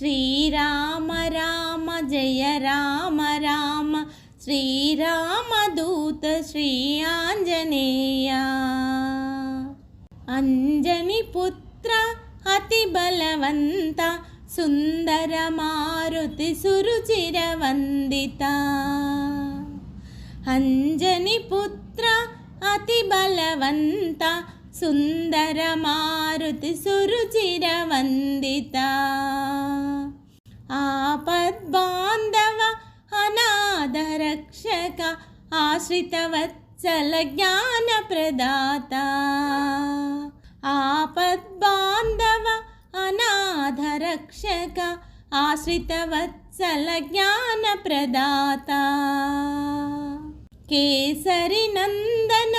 శ్రీరామ రామ జయ రామ రామ శ్రీరామదూత శ్రీ ఆంజనేయ. అంజని పుత్ర అతి బలవంత సుందర మారుతి సురుచిర వందిత అంజని పుత్ర అతి బలవంత సుందర మారుతి సురుచిర వందిత రక్షక ఆశ్రితవత్సల జ్ఞాన ప్రదాత ఆపద్బాంధవ అనాథ రక్షక ఆశ్రితవత్సల జ్ఞాన ప్రదాత కేసరి నందన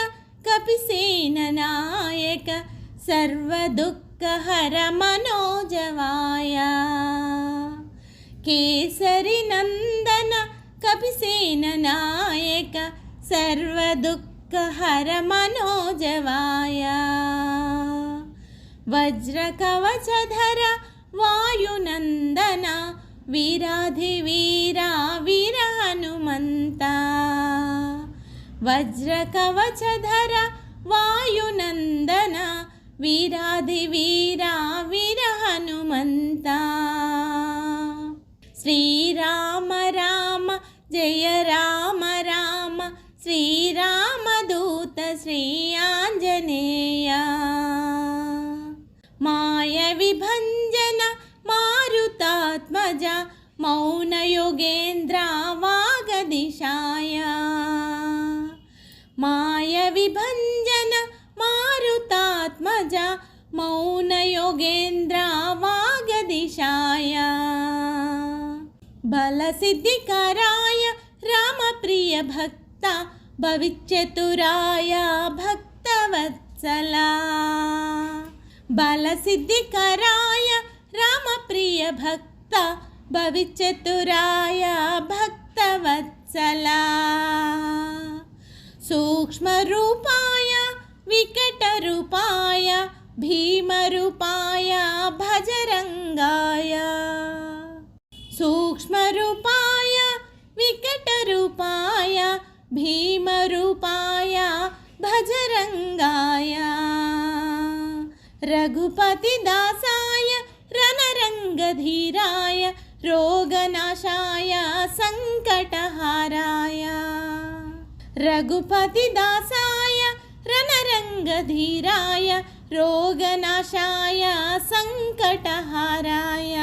కపిసేన నాయక సర్వదుఃఖహర మనోజవాయ. కేసరి నందన కపిసేన నాయక సర్వదుఃఖహర మనోజవాయ వజ్రకవచధర వాయునందన వీరాధి వీరా వీర హనుమంత. వజ్రకవచధర వాయునందన వీరాధి వీరా వీర హనుమంతా. जय राम राम श्रीरामदूत श्रीरामदूतश्रेयाञ्जनेया मायविभञ्जन मारुतात्मजा मौनयोगेन्द्रावागदिशाय मायविभञ्जन मारुतात्मजा मौनयोगेन्द्रा बल फलसिद्धिकराय रामप्रियभक्त भविष्यतुराय भक्तवत्सला। बलसिद्धिकराय सूक्ष्म रूपाय विकट रूपाय भीम रूपाय भज రూపాయ వికట రూపాయ భీమ రూపాయ భజరంగాయ. రఘుపతి దాసాయ రణరంగధీరాయ రోగనాశాయ సంకటహారాయ. రఘుపతి దాసాయ రణరంగధీరాయ రోగనాశాయ సంకటహారాయ.